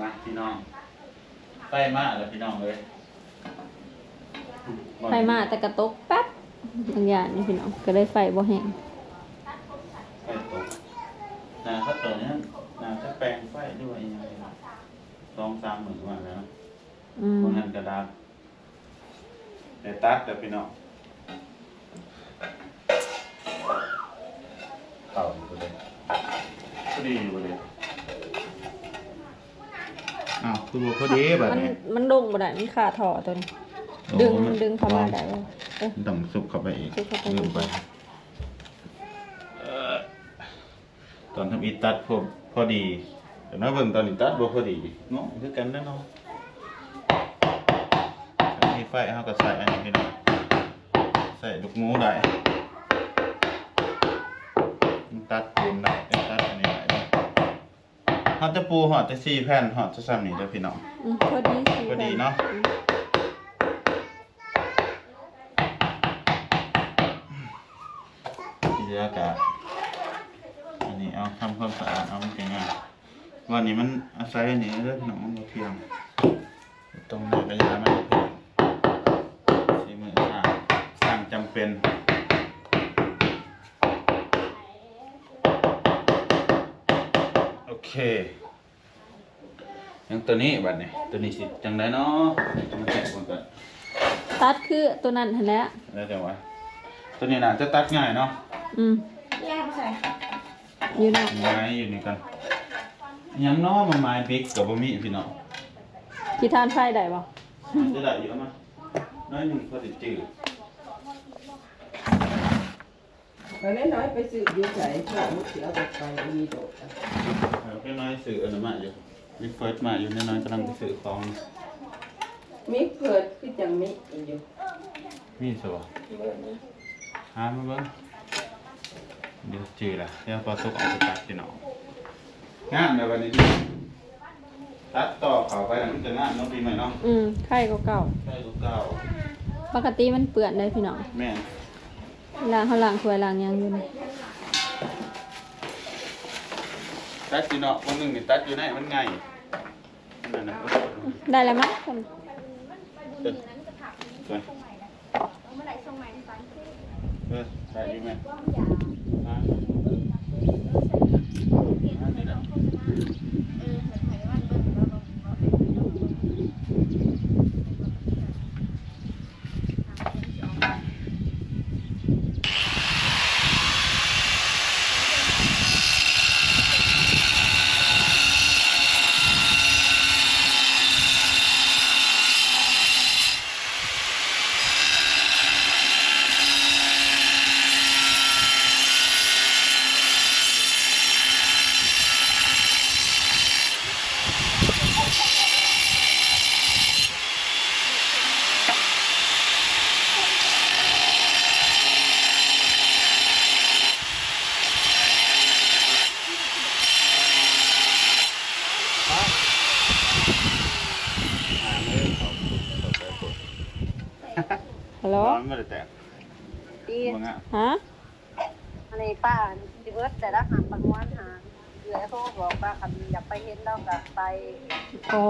มาพี่น้องไฟมาแล้วพี่น้องเลยไฟมาแต่กระตกแป๊บบางอย่างนี่พี่น้องก็เลยไฟบ่แห้งไฟตกนาถ้าตัวเนี้ยนาจะแปลงไฟด้วยยังไงสองสามหมื่นวันแล้วอืมพวกนั้นกระดาษแต่ตัดแต่พี่น้องเข่าอยู่เลยพอดีอยู่เลย อ้าวคือบอกพอดีแบบมันนี้มันลงบ่ได้มันขาดท่อตัวนี้ดึงมันดึงเข้ามาได้บ่เอ้ย ต้องสุกเข้าไปอีกสุกเข้าไป ลืมไปเอ่อตอนทำอีตัดพอพอดีแต่น้าเบิ่งตอนอีตัดบ่พอดีเนาะคือกันแน่นอนถ้ามีไฟเฮาก็ใส่อันนี้พี่น้องใส่ลูกหมูได้มันตัดปูนได้เอ้ยตัดอันนี้ได้ด้วย เฮาจะปูหอดจะสี่แผ่นหอดจะซ้ำนี่เด้อพี่น้อง อืมพอดีสิพอดีเนาะ อืมที่เหลือกะอันนี้เอาทำความสะอาดเอามันเป็นไงวันนี้มันอาศัยอันนี้เรื่องหนองมันบ่เพียงตรงนี้ก็ยามันบ่เพียงสีมือสร้างสร้างจำเป็นโอเค ยังตัวนี้บัดนี้ตัวนี้สิจังไดเนาะมาแกะก่อนก่อนตัดคือตัวนั้นหั่นแหละแล้วแต่ว่าตัวนี้น่าจะตัดง่ายเนาะอืมแยกใส่อยู่นะไม้อยู่นี่กันยังเน้อมาไม้บิ๊กกับบะมี่พี่น้องที่ทานไฟได้บ่จะได้เยอะมั้ยน้อยหนึ่งพอติดจืดตอนนี้น้อยไปซื้ออยูใส่เพื่อมุดเสียวไปไปมีโดดอะเออพี่น้อยสื่ออนนมาอยู่ มีเฟิร์สมาอยู่น้อยๆกำลังไปซื้อของมีเกิดคือจังมีอยู่มีสวะเบิ่งนะหามาเบิ้งเดี๋ยวจืดละเดี๋ยวปลาสุกออกไปตัดพี่น้องงานในวันนี้ตัดต่อเขาไปแล้วมันจะงานเนาะปีใหม่เนาะอืมไข่ก็เก่าใช่ลูกเก้าปกติมันเปื้อนได้พี่น้องแม่นเวลาเขาล้างถ้วยล้างหยังอยู่นี่ ตัดพี่น้อวันหนึ่งนี่ตัดอยู่ไหนมันไงนั่นนะได้แล้วมั้งเออไปเมื่อไหร่ส่งใหม่ฟันคือเออได้อยู่ไหมอ่า เปลี่ยนไปลงโฆษณาเออเหมือนไทยว่าเบิ่งแล้วลงเรา อ่าไม่ได้เขาเขาใส่กด ฮัลโหล ร้อนไม่ได้แตก ดี มึงอะ ฮะ อันนี้ป้าดิเบิร์ดแต่ละหางปันวันหางเหลือเขาบอกว่าคันอยากไปเห็นแล้วก็ไป โอ้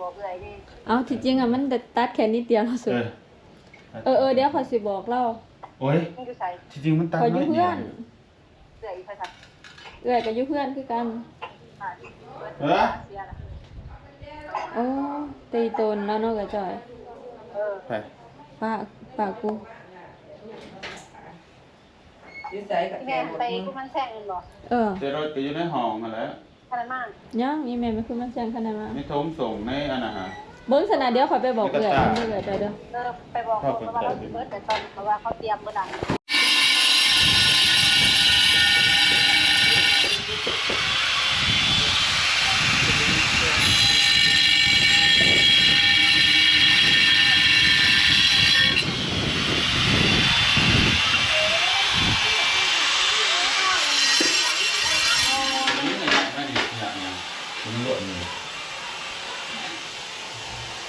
บอก เลยนี่เอาที่จริงอะมันตัดแค่นิดเดียวแล้วสุเอดอเออเออเดี๋ยวขอยสิบอกเล่าโอ้ยมันอยู่ใส่ที่จริงมันตัดขอยอยู่น้เพื่อนดียวเสืออีกภาษาเอื้อยกับอยู่เพื่อนคือกันป้าดิเบิร์ดเออเสียละโอ้ตีตนแล้วเนาะกระจอยเออไปป้าป้ากูอยูใส่กับที่แกแม่หมดไปมือกูมันแช่งเงินบ่เออเจรถก็อยู่ในห้องมาแล้วขนาดมากยังอีแม่ไม่คือมันแจ้งขนาดมาในโทมส่งในอันนะฮะ เบิ้งสนาเดี๋ยวขอยไปบอกเพื่อนเอื้อยเดี๋ยวเด้อ เออไปบอกเขาว่าเราเบิร์ดแต่ตอนเพราะว่าเขาเตรียมเมื่อไหร่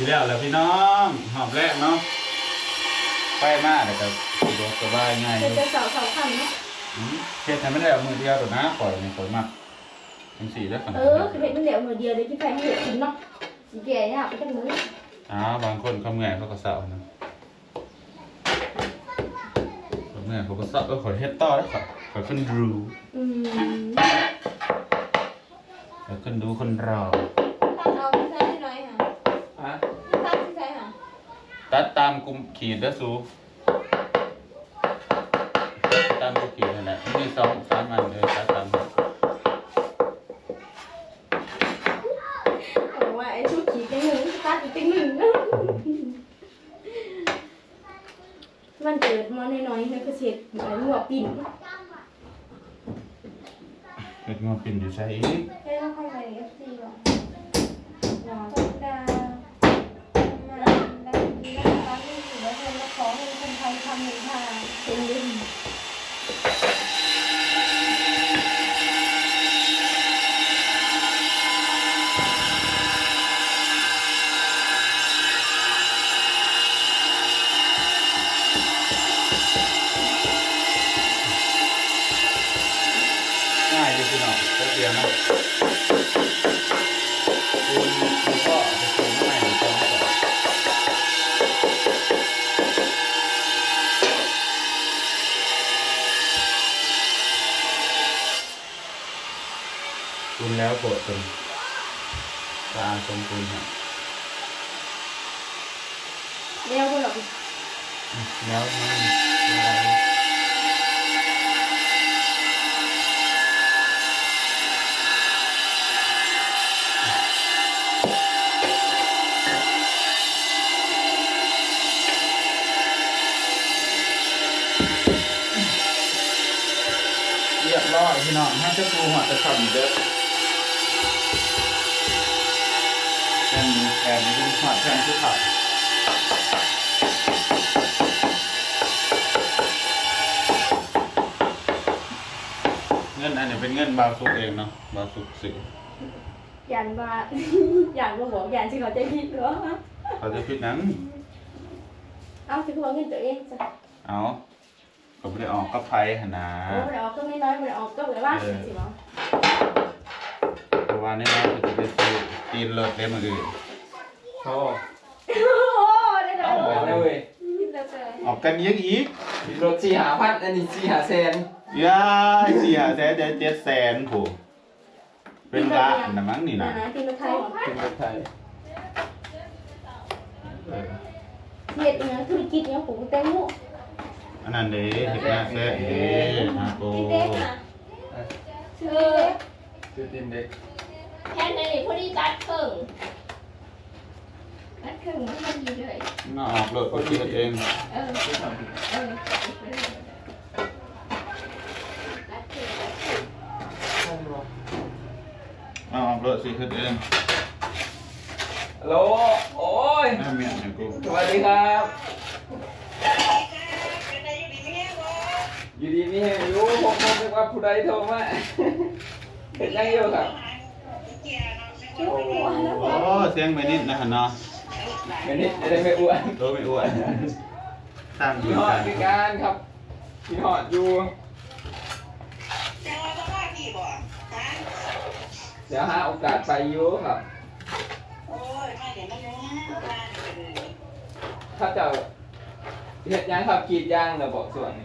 ทีแล้วแหล้วพี่น้องหอบแรกเนาะไปมากเลยครับสะดวกสบายง่ายจะเสาเสาคันเนาะอืมเฮ็ดให้ไม่ได้เอามือเดียวตัวนะปล่อยในปล่อยมากจังสี่แล้วกันเออคือเห็นมันเหลวหน่อยเดียวเลยที่แพงเหลือกินเนาะสีแก่เนี่ยไปจังมื้ออ้าวบางคนเขาเมื่อยเขาก็เศร้านะเขาเมื่อยเขาก็เศร้าก็ขอเฮ็ดต่อแล้วขอขอขึ้นรูอืมขอขึ้นดูคนรอ ตัดเอาไปใส่ให้หน่อยค่ะ ฮะ ตัดไปใส่ค่ะ ตัดตามกลุ่มขีดเด้อสูตามกลุ่มขีดนั่นแหละมีสองสามอันเลยตัดตามบอกว่าไอ้ชุดขีดเป็นหนึ่งตัดอีกเป็นหนึ่งมันเกิดมาน้อยๆให้กระเช็ดเหมือนหัวปิ่นเฮ็ดงอปิ่นอยู่ใช่อีก ให้เราเข้าไปเอฟซีหรอหรอธรรมดามาแล้วดีนะคะนี่ถือว่าเป็นขอให้คนไทยทำหนึ่งค่ะเป็นดิน ง่ายอยู่ พี่น้องแป๊บเดียวนะคุณคุณพ่อจะส่งมาให้หนูจองก่อนคุณแล้วโปรดเป็นตาสมคุณฮะเรียกว่าหรอกแล้วมันอะไร พี่น้องให้เจ้าปูหัวจะทำเด้อเป็นแผ่นดินหัวแผ่นที่ขับเงินอันนี้เป็นเงินบาวซุกเองเนาะบาวซุกสื่อยันว่า ยันว่าบอกยันที่เขาใจผิดเหรอเขาจะพิดนั้นเอาถือว่าเงินตัวเองจ้ะเอา เขาไม่ได้ออกกับไพ่หนนาโอ้ไม่ได้ออกก็ไม่น้อยไม่ได้ออกก็แบบว่าสิหรอเพราะว่านี่นะเขาจะไปซื้อตีนเลิศเล่มอื่นโอ้โอ้ได้เลยไปเลยเว้ยออกกันเยอะอีกรถสี่หาพันอันนี้สี่หาแสนย่าเสียแสนเจ็ดเจ็ดแสนโหเป็นละนะมั้งนี่นะนะนะที่มาไทยเป็นรถไทยเออเฮ็ดเนี่ยธุรกิจเนี่ยผมแตงโม อันนั้นเด้เห็ดหน้าแซ่เด้ฮาโกเด็กนะชื่อเชื่อตินเด็กแค่ในนี้พอดีตัดครึ่งตัดครึ่งไม่ดีเลยน่าออกเลยคนคิดเองเออเออตัดครึ่งตัดครึ่งใช่ไหมวะเอาออกเลยสิคิดเองฮัลโหลโอ้ยแม่เมียนกูสวัสดีครับ อยู่ดีนี่เห็นอยู่ผมผมนึกว่าผู้ใดโทรมาเห็นยังอยู่ครับช่วยหัวแล้วโอ้เสียงไม่นิดนะฮะเนาะเงินนี้จะได้ไม่อ้วนโตไม่อ้วนตั้งอพี่ยู่หอกัดนพี่การครับพี่หอดอยู่เดี๋ยวหาโอกาสไปอยู่ครับถ้าเจะเฮ็ดหยังครับกรีดยางระบอกส่วนนี้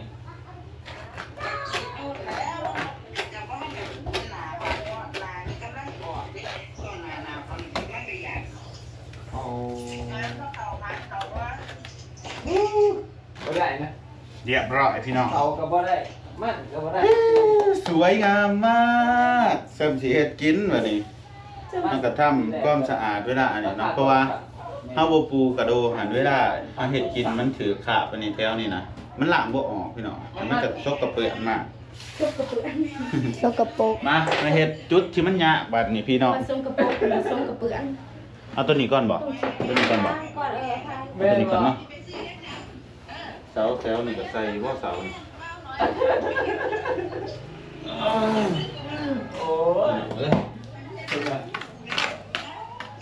เรียบร้อยพี่น้อง เอาก็บ่ได้ มันก็บ่ได้ สวยงามมากเสริมสีเฮ็ดกินวันนี้มันก็ทำความสะอาดเวลาอันนี้เนาะเพราะว่าเฮาบ่ปูกระโดหันเวลาเฮาเฮ็ดกินมันถือขาบอันนี้แถวนี้นะมันล้างบ่ออกพี่น้องมันก็ซกกระเปื้อนมากซุปกระเปือนสกปรกมามาเฮ็ดจุดที่มันยากบัดนี้พี่น้องผสมกระปุกผสมกระเปือนเอาตัวนี้ก่อนบ่ตัวนี้ก่อนบ่ก่อนเออค่ะแม่ตัวนนี้ก่อนบ่เนาะ เสาแถวนี่ก็ใส่ว่าเสานี่อ้าวโอ้ยเอ้ย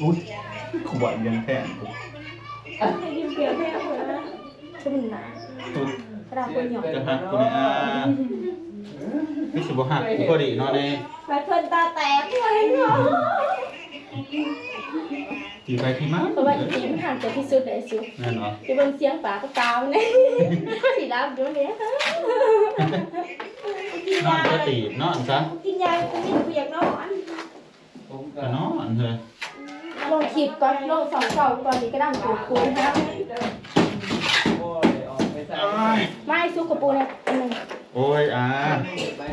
อุ้ยขวดยังแพงกูให้ยิ้มเปรี้ยวแท้เลยนะชุ่มหนาตุ๊ดกระดาษคนหยองจะหักกูเนี่ยอ่านี่สิบ่หักพอดีเนาะในไปเพิ่นตาแตกเลยเนาะ ที่ไปที่มาเพราะว่าอีพีมันห่างจากที่สุดเลยสุดแน่นอนที่เบิ่งเสียงปากก็ตามเนี่ยสีรับอยู่เนี่ยนอนก็ตีบนอนซะกินยากูไม่กูอยากนอนผมก็ก็นอนเถอะลงคลิปก่อนลงสองเก่าก่อนนี้ก็ดังปูปูนะครับโอ้ยออกไปใส่ไม่ซุกกับปูเนี่ยอันหนึงโอ้ยอ่าไป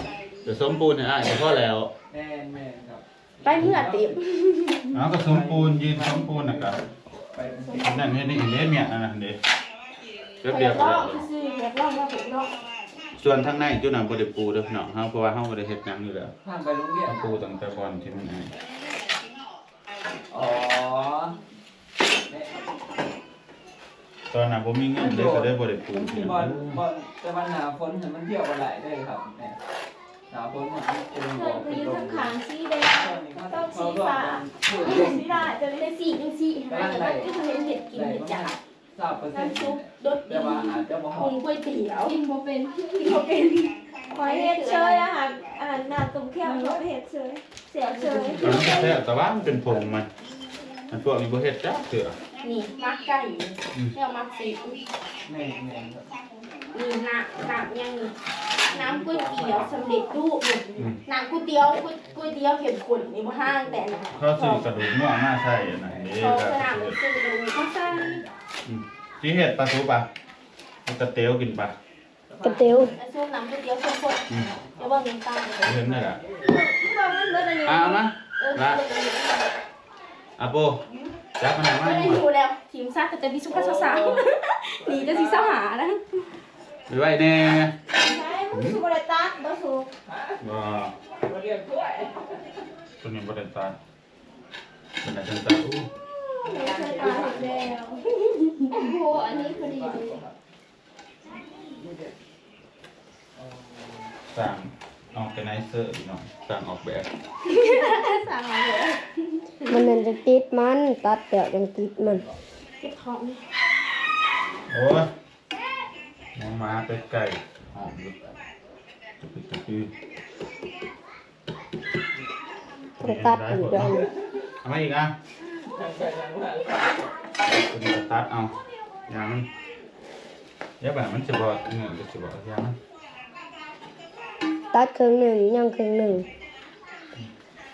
เดี๋ยวสมปูนเนี่ยอะเดี๋ยวก็แล้วแม่แม่ครับ ไปเมื่อติบเอาก็สมปูนยืนสมปูนน่ะก็ไปนั่นเฮ็ดนี่เด้เมียนั่นน่ะเด้เรียบเรีเรียยบบร้แล้อวยซื้อเรียบร้อยแล้วผมเนาะส่วนทางในจุดนั้นบ่ได้ปูเด้อพี่น้องเฮาเพราะว่าเฮาบ่ได้เฮ็ดหยังอยู่แล้วข้ามไปโรงเรียนเฮาปูตั้งแต่ก่อนที่มันไอ้อ๋อตอนนั้นบ่มีเงินเลยก็ได้บ่ได้ปูมันพี่บน้อองลบอลแต่วันหนาฝนเห็นมันเที่ยวกันหลายได้ครับแม่หนาฝนมัน เป็นเพิ่อนกไปเป็นยืลนข้างๆสีแดงตอนนี้าต้องเขาสีร่วมฟ้ากันพูดเห็นไม่ได้จะได้สีจังสีนะแต่ก็เห็นเห็ดกินเห็ดจัดทราบเปอร์เซ็นต์น้ำซุปรสดีหปรุงก๋วยเตี๋ยวกินบ่เป็นกินบ่เป็นขอยเฮ็ดเชยอาหารอาหารหนาตุ่มแก้วขอเฮ็ดเชยเสียวเชยตอนนั้นแซ่บแต่ว่ามันเป็นผงมันมันพวกนี้บ่เฮ็ดจ้าเถื่อนี่มักไก่แล้วมักสีแม่แม่ครับมีน้ำน้ำยังนี่ น้ำก๋วยเตี๋ยวสำเร็จรูปนี่อืม น้ำก๋วยเตี๋ยวก๋วยก๋วยเตี๋ยวเข็มข้นนี่บ่ห้างแต่นะเขาซื้อกระดูกงัวมาใส่อันนั้นเด้เขาก็สนามเลยซื้อกระดูกเขาใส่อืมสิเฮ็ดปลาทูป่ะมันกระเตียวกินป่ะกระเตี๋ยวไอ้ซุปน้ำก๋วยเตี๋ยวข้นอืมๆเดี๋ยวเบิ่งน้ำตาลเลยเห็นนั่นล่ะบอกมันเบิดอันนี้อะเอามาเออละเดี๋ยวเดี๋ยวเดี๋ยวอะโปจับมันให้มาไม่ได้ให้หมอดยู่แล้ว ทีมซาก็จะมีสุภาพสาวๆหนีจะสิสาวหานะ ไปไว้แน่ ใช่ มันสุบริตัดบ่สุว่ามาเรียกกล้วยตัวนี้บ่ได้ตายเป็นอะไรจังตาอู้ไม่เคยตายอีกแล้วโอ้โหอันนี้พอดีเลยสั่งออกไปไนเซอร์อีกเนาะสั่งออกแบบสั่งมาเลยมันนั่นจะติดมันตัดแต่ยังติดมันเก็บของนี่โอ้ยมองมาไปไก่หอมอยู่จะปิดจะ คือต้องตัดอีกแล้วนี่เอามาอีกอะยังไปยังว่าตัวนี้ก็ตัดเอาอย่างมันเดี๋ยวแบบมันจะบอกเงินจะบอกอย่างมันตัดครึ่งหนึ่งยังครึ่งหนึ่ง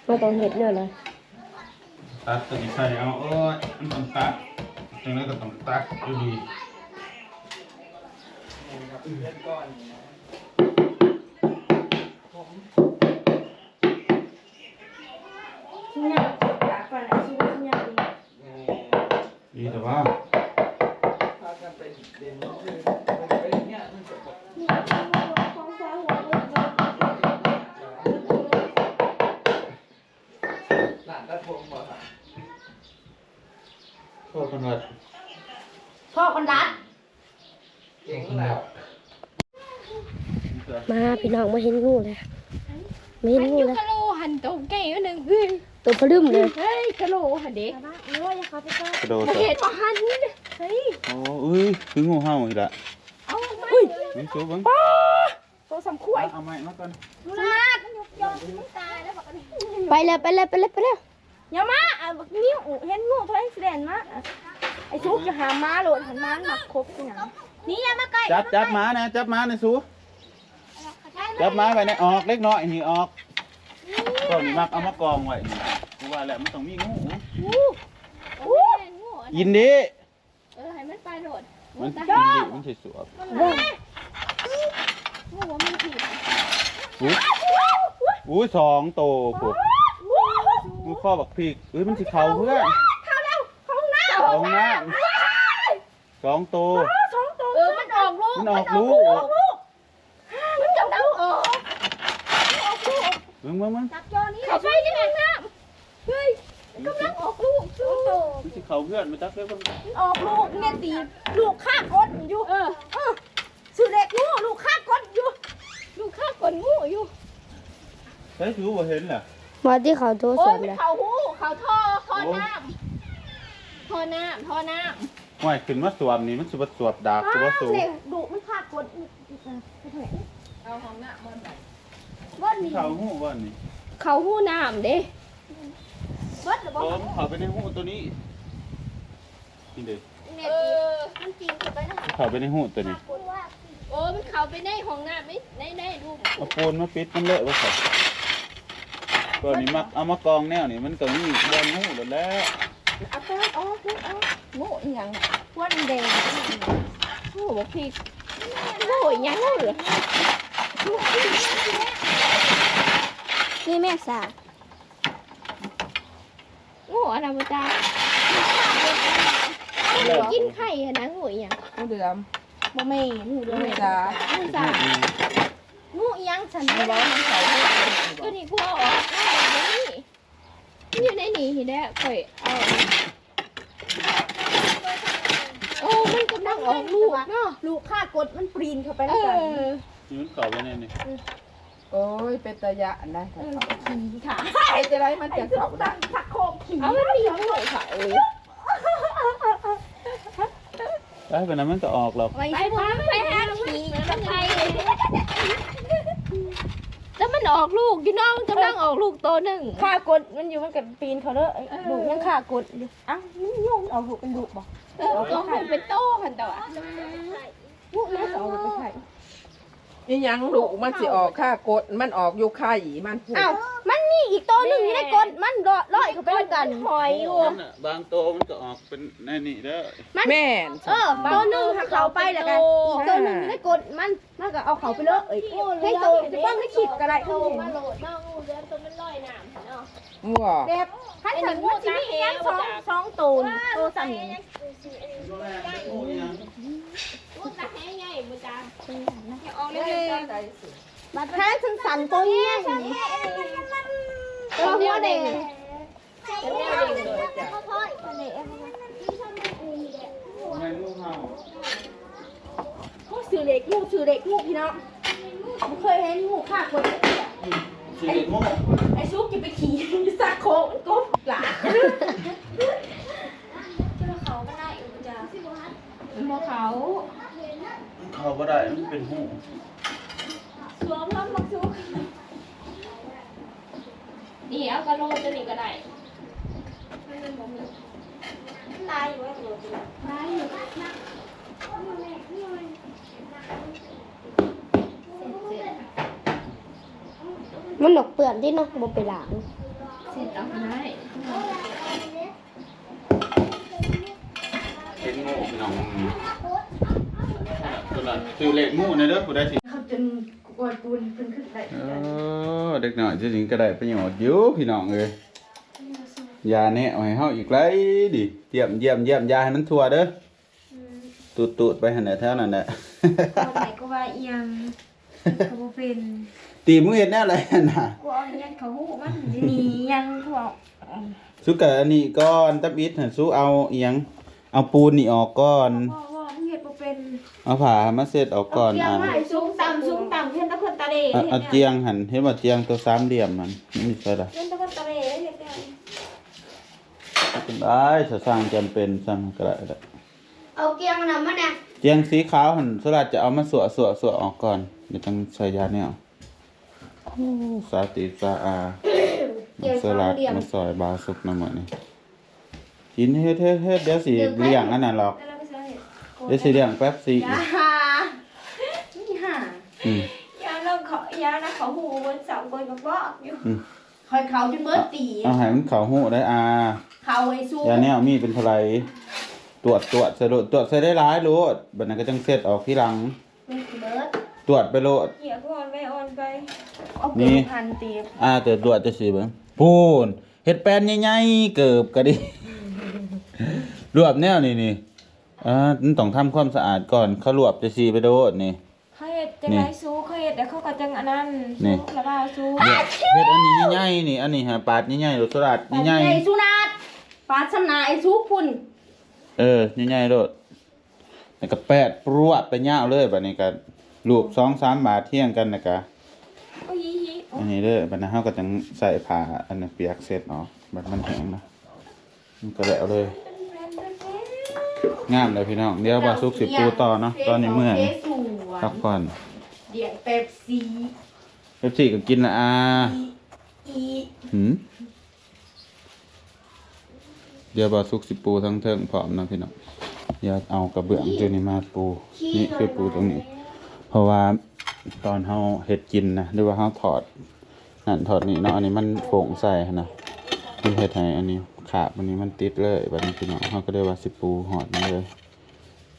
เราต้องเห็ดเนี่ยเลยตัดตัวนี้ใส่เอาโอ้ยมันต้องตัดจังนั้นก็ต้องตัดอยู่ดีแม่ครับเล่นก้อนนี่นะ ผมชิ้นใหญ่กดอยากก่อนนะชิ้นชิ้นใหญ่ดีแม่ดีแต่ว่าพากันไปเด่นคือมันไปเนี่ยมันจะแบบนี่ของสาวหัวเบิดเบิดหลานตัดผมบ่ครับโทษคนว่าพ่อคนรัดเก่งแล้วมาพี่น้องมาเห็นงูเลย ไม่เห็นงูเลยกะโลหันตัวแก่หนึ่งเฮ้ยตัวพะลึ่มเลยเฮ้ยกะโลหันเด็กโอ้ยอย่าเข้าไปใกล้กระโดดเห็ดมาหันเฮ้ยโอ้เอ้ยคืองูเห่าอีกละเอาอุ้ยนี่ชูบังตัวสำขวยเอาไม้มาก่อนนาดยอมมันตายแล้วบอกกันไปเลยไปเลยไปเลยไปเลยอย่ามาอะบักนิ้วเห็นงูตัวเอ็กซิเดนมาอะไอ้ซุกจะหาม้าโหลดหันม้าหมักครบที่ไหนนี่อย่ามาใกล้จับจับหมานะจับหมาในสู จับหมาไว้ในออกเล็กน้อยนี่ออกก็นี่มักเอามากองไว้นี่กูว่าแหละมันต้องมีงูอู้ยินดี เออให้มันไปโหลดมันยินดีมันสิสวบงูว่ามันผิดอุ้ยอุ้ยสองโตกูงูข้อบักพีกเอ้ยมันสิเข่าเพื่อนเข้าแล้วเข้าห้องน้สองหน้าสองโตำสองตัวเออมันออกลูกมันออกลูก มันจะลูกออก มึงมึงมึงจับจอนี้เขาไปยังไงน้ำเฮ้ยกำลังออกลูกสองตัวมันสิเข่าเพื่อนมาจับเพื่อนมันออกลูกเนี่ยตีลูกข้ากดอยู่ เออเออสุเด็กงูลูกข้ากดอยู่ ลูกข้ากดงูอยู่ใช้ชูบ่เห็นเหรอมาที่เขาโทรโอ้ศัยพท์มันเลยเข่าหูเข่าท่อท่อน้ำท่อน้ำท่อน้ำห่วยขึ้นมาสวมนี่มันสิบ่สวบดากสิบ่สูเด็กดุมันข้ากดอีกอีกอะไปเถอะเอาของหน้ามันไหน บ่นี่เขาหูบ่นี่เขาหู้น้ำเด้เบิดหรือผบ่มเขาไปในหูตัวนี้นี่เด้เออมันปีนเข้าไปนะเขาไปในหูตัวนี้ โอ้มันเข้าไปในห้องน้ำไม่ในในรูมเอาปูนมาปิดมันเลอะบ่ครับตัวนี้มักเอามากองแนวนี่มันก็มีบอลหูแล้วแหล้วเอาไปเอาไปเอาโง่อีหยังควันแดงโง่บอกพี่โง่อีหยังเหรอ นี่แม่สาโง่อะไรมาจ้ากินไข่อะนะโง่อีหยังงูเหลือมบ่แม่นหูงูด้วยจ้างูจ้างูอีหยังฉันมันร้บ่องมันเขาให้ตัวนี้กูเอาออกนี่อยู่ในนี่นี่แหละข่อยเอาโอ้มันกำลังออกลูกเนาะลูกข้ากดมันปรีนเข้าไปเอแล้วกันอนี่มันเขาไปในนี่ โอ้ยเป็นตะยะนะเออขี่ค่ะไอ้จะไรมันจะเขาได้ชักโคกขี่เอามันมีหัวเขาเลยได้ไปนั้นมันก็ออกหรอกไปพาไปหาขี่กับใครแล้วมันออกลูกอยู่เน้องกำลังออกลูกตัวหนึ่งข้ากดมันอยู่มันกับปีนเขาเด้อไอ้ลูกยังข้ากดอยู่อ้าวมันโยงเอาลูกเป็นลูกบ่เออก็มันเป็นโต้กันแต่ว่าลูกแม่สเอาลูกไปใส่ นี่ยังลูกมันสิออกค่ากดมันออกอยู่ไข่มันพูดอ้าวมันมีอีกตัวหนึงอยู่ในกดมันลอยลอยเข้าไปแล้วกันหอยอยู่มันน่ะบางตัวมันก็ออกเป็นในนี่เด้อแม่นเออตัวหนึงหักเขาไปแล้วกันอีกตัวหนึงอยู่ในกดมันมันก็เอาเขาไปเลยเอ้ยให้ตัวจะบ้างให้ขีดก็ได้โตเขาเห็นมาโหลดมางูเดือนตัวมันลอยน้ำเนาะงัวแบบขั้นสันว่าจะมีอีกอย่างสองสองตัวนี่ตัวสั่นนี่งู ตาแห้งใหญ่บุจ้าอย่าออกเลยบัดแท้สันสันตัวนี้นี่ตัวหัวแดงเป็นแนวเด็กเลยงูสื่อเล็กงูสื่อเล็กงูพี่น้องผมเคยเห็นงูข้ากดสิเด็กโง่ไอ้ซุกจะไปขี่สักโคมันก็หลาเขาก็ได้อยู่จ้า มันบ่ เขาเขาบ่ได้มันเป็นหูสวมล้ำมักซุกนี่เอากระโหลกตัวนี้ก็ได้ลายอยู่ว่าตัวได้อยู่มันหนกเปื่อนที่นกบไปหลางเสร็จเอาได้เป็นงูพี่น้อง ตัวนั้นคือเล็กงูในเด้อผู้ใดสิเขาจนกวนปูนเพิ่นขึ้นได้เออเด็กน้อยจริงๆก็ได้ประโยชน์อยู่พี่น้องเอ้ยยาแนะเอาให้เฮาอีกไรดิเยี่ยมเยี่ยมเยี่ยมยาให้มันทั่วเด้อตูดๆไปหั่นน่ะเท่านั้นแหละคนไหนก็ว่าเอียงเขาบ่เป็นตีมือเฮ็ดแน่อะไรน่ะกูเอาเอียงเขาหูมันหนียังกูเอาสุกะอันนี้ก่อนตับอิดหั่นสุเอาอีหยังเอาปูนนี่ออกก่อนพ่อว่ามึง เฮ็ดบ่เป็นเอาผ้ามาเสร็จออกก่อนเตียงอะไม้สูงต่ำสูงต่ำเห็นตะคนตะเลเอาเอาเตียงหั่นเห็นว่าเตียงตัวสามเหลี่ยมมันมันมีใช่ล่ะเล่นตะวันตะเลเฮ็ดได้เป็นได้ถ้าสร้างจำเป็นสร้างก็ได้แหละเอาเกียงน่ะมาเนี่ยเตียงสีขาวหั่นสุราจะเอามาสวสวสวออกก่อนเดี๋ยวต้องใส่ยาเนี่ยโอ้สาติสาอาสลัดมาซอยบาสุกน้ำมันนี่กินเฮ็ดเฮ็ดเฮ็ดเดี๋ยวสิเลี้ยงอันนั้นหรอกแล้ว เราไปใส่เดี๋ยวสิเลี้ยงแป๊บสิยาฮ่านี่ฮ่าอืมยาเราเขายานะเขาหูบนเสาบนกระบอกอยู่คอยเขาจนเบิดตีเอาให้มันเข้าหูได้อาเขาไอ้สู้ยาแนวมีเป็นเท่าไหร่ตรวจตรวจใส่โลดตรวจใส่ได้หลายโลดบัดนั้นก็จังเสร็จออกทีหลัง มันเบิดตรวจไปโลด เหี้ยก่อนไปอ่อนไปเอาเกียงพันตีอ่าแต่ตรวจจะสิเบิ่งพูนเฮ็ดแป้นใหญ่ๆเกิบก็ดิรวบแนวนี่นี่ อ่ามันต้องทำความสะอาดก่อนเขารวบจะสิไปโดดนี่ เขาเฮ็ดจังไดสู้เขาเฮ็ดแล้วเขาก็จังอันนั้นนี่สู้แล้วว่าสู้เนี่ยเฮ็ดอันนี้ใหญ่ๆนี่ อันนี้ฮะปาดใหญ่ๆโลดสลัดใหญ่ไอ้สุนัดปาสนาไอ้สู้พุ่นๆเออใหญ่ๆโลดแล้วก็แปดปรวดไปยาวเลยบัดนี้ก็รูป2-3บาทเที่ยงกันนะกะ โอ้ยฮิอันนี้เด้อบัดนั้นเฮาก็จังใส่ผ้าอันนั้นเปียกเสร็จเนาะบัดมันแห้งนะมันก็แล้วเลย งามเลยพี่น้อง เดี๋ยวบาซุกสิปูต่อเนาะตอนนี้เมื่อยเทสวนพักผ่อนเดียงเป๊ปซี่เอฟซีก็กินละอาหืมเดี๋ยวบาสุกสิปูทั้งเทิงพร้อมนะพี่น้องอย่าเอากระเบื้องตัวนี้มาปู นี่คือปูตรงนี้ เพราะว่าตอนเฮาเฮ็ดกินนะหรือว่าเฮาถอดนั่นถอดนี่เนาะอันนี้มันโป่งใส่หั้นนะมันเฮ็ดให้อันนี้ ขาบอันนี้มันติดเลยบัดนี้พี่น้องเฮาก็เลยว่าสิปูหอดมันเลย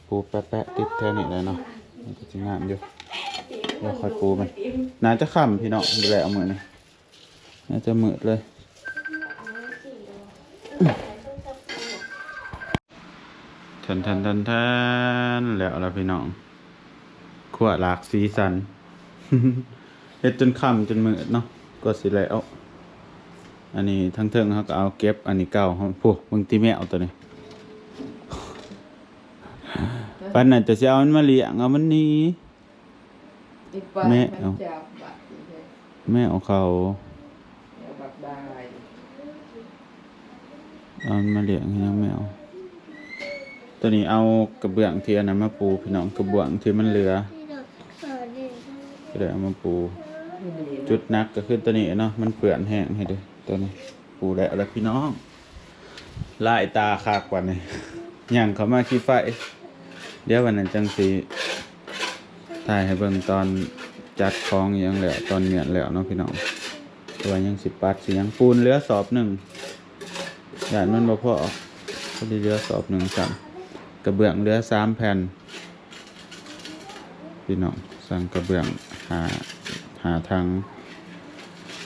ปูแปะๆติดแค่นี้เลยเนาะมันก็สิงามอยู่เดี๋ยวค่อยปูมันน่าจะค่ำพี่น้องดูแลเอามือนี่น่าจะมืดเลยทันทันทันทันแล้วแล้วพี่น้องขวดหลากสีสันเฮ็ดจนค่ำจนมืดเนาะก็สิแล้ว อันนี้ทั้งเทิงเขาก็เอาเก็บอันนี้เก่าเขาพวกบางทีแม่เอาตัวนี้ปันนั้นจะสิเอามันมาเลี้ยงเอามันหนี้อีกไปแม่มันเอาจับบัตรอีกเลยแม่เอาเขาเดี๋ยวบักได้เอามันมาเลี้ยงให้ยังแมวตัวนี้เอากระเบื้องที่อันนั้นมาปูพี่น้องกระเบื้องที่มันเหลือก็เลยเอามาปู จุดหนักก็คือตัวนี้เนาะมันเปื่อนแห้งให้เด้อ ตัวนี้ปูแล้วแล้วพี่น้องลายตาคากกว่านี่ย่างเขามาขี้ไฟ เดี๋ยววันนั้นจังสีถ่ายให้เบิ่งตอนจัดของอยังแล้วตอนเหมียนแล้วเนาะพี่น้องตัวยังสิบปัดสิยังปูนเหลือสอบหนึ่งยานมันบ่พอพอดีเหลือสอบหนึ่งสั่งกระเบื้องเหลือสามแผ่นพี่น้องสั่งกระเบื้องหาหาทาง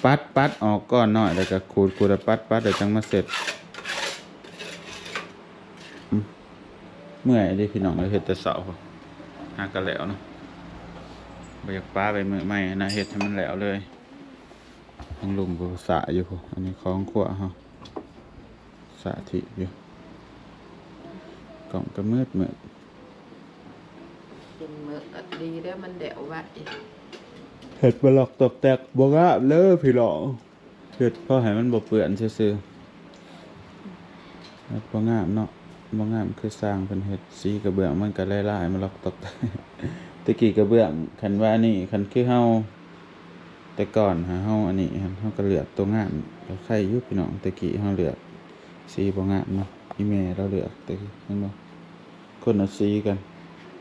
ปัดปัดออกก้อนหน่อยแล้วก็ขูดขูดปัดปัดเดี๋ยวจังมาเสร็จ เมื่อยเดิพี่น้องเลยเฮ็ดแต่เสาหากันแล้วเนาะบ่อยากป้าไปเมื่อใหม่นะเฮ็ดให้มันแล้วเลยทังลุมกูสะอยู่พวกอันนี้ของขวเฮาสะทิอยู่กล่องก็มืดมืดกินมื้อดีแล้วมันเดวไว้ เห็ดบลอกตกแตกบงามเลยพี่น้องเห็ดพอให้มันบ่เปื้อนซื่อๆแล้วบ่งามเนาะบงามคือสร้างเป็นเห็ดสีกระเบื้องมันก็ไลายๆมันลอกตกแตกตะกี้กระเบื้องคันว่านี่คันคือเฮาแต่ก่อนหาเฮาอันนี้เฮาก็เหลือตัวงามก็ใครยู่พี่น้องตะกี้เฮาเหลือสีบงามเนาะอีแม่เราเหลือตะกี้เห็นบ่คนละสีกัน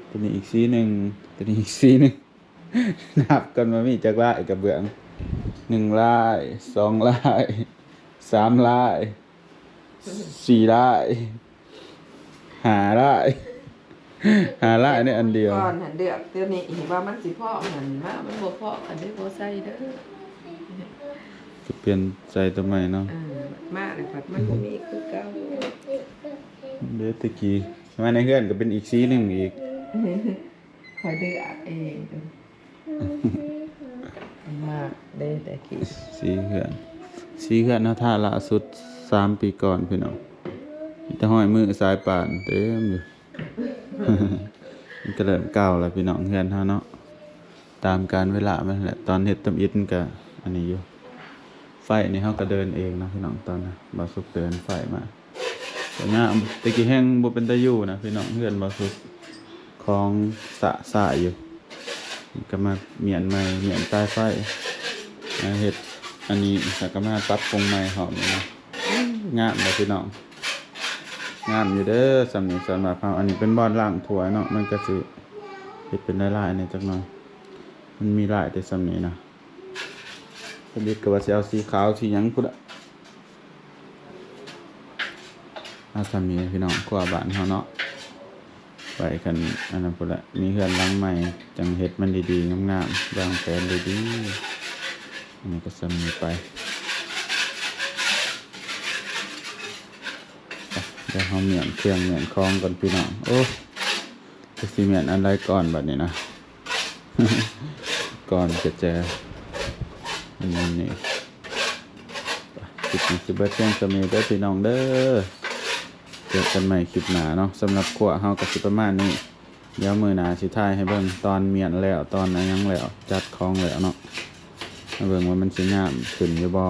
ตัวนี้อีกสีหนึ่งตัวนี้อีกสีหนึ่ง นับกันมามีจักลายกระเบื้องหนึ่งลายสองลายสามลายสี่ลายหาลายหาลายในอันเดียวก่อนหันเดือกเดี๋ยวนี้เห็นว่ามันสิพ่อหันมามันบ่พ่ออันนี้บ่ใส่เด้อจะเปลี่ยนใจตัวใหม่เนาะเออมาเลยผัดมันบ่มีคือเก่าเดี๋ยวตะกี้มาในเฮือนก็เป็นอีกสีหนึ่งอีกคอยเดือกเองเด้อ มากเด้แต่กี้สีเฮือนสีเฮือนนะท่าล่าสุดสามปีก่อนพี่น้องมีแต่ห้อยมือสายป่านเต็มอยู่มันก็เริ่มเก่าแล้วพี่น้องเฮือนเฮาเนาะตามการเวลามันแหละตอนเฮ็ดตำอิดมันก็อันนี้อยู่ไฟนี่เฮาก็เดินเองนะพี่น้องตอนนะบ่สุกเดินไฟมาแต่งาตะกี้แห้งบ่เป็นตาอยู่นะพี่น้องเฮือนบ่สุกของสะสายอยู่ ก็มาเมียนใหม่เมียนใต้ไฟมาเฮ็ดอันนี้แล้วก็มาปรับปรุงใหม่หอมนะงามเลยพี่น้องงามอยู่เด้อสำนี้สำหรับเฮาอันนี้เป็นบอนล่างถ้วเนาะมันก็สิเฮ็ดเป็นลายๆนี่จักหน่อยมันมีลายแต่สำนี้นะผลิตกับว่าสิเอาสีขาวสียังพุ่นอะอาสามีพี่น้องกว่าบ้านเฮาเนาะ ไปกันอันนั้นพุ่นละมีเฮือนหลังใหม่ จังเฮ็ดมันดีๆงามๆวางแผนดีๆอันนี้ก็สมีไปเดี๋ยวเฮาเมียนเครื่องเหมียนคลองก่อนพี่น้องโอ้จะสิเมียนอันไรก่อนแบัดนี้นะ ก่อนจะเจออันนี้นี่คลิปนี้สิเบิดเพียงสมีเด้อพี่น้องเด้อ เจอกันใหม่คลิปหนาเนาะสำหรับขวเฮากับสิประมาณนี้ เดี๋ยวมือหนาสิท่ายให้เบิ่งตอนเมียนแล้วตอนอันยังแล้วจัดของแล้วเนาะเบิ่งว่ามันสิงามขึ้นอยู่บ่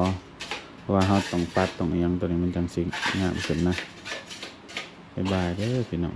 เพราะว่าเฮาต้องปัดต้องอยังตัวนี้มันจังสิงามขึ้นนะบ๊ายบายเด้อพี่น้อง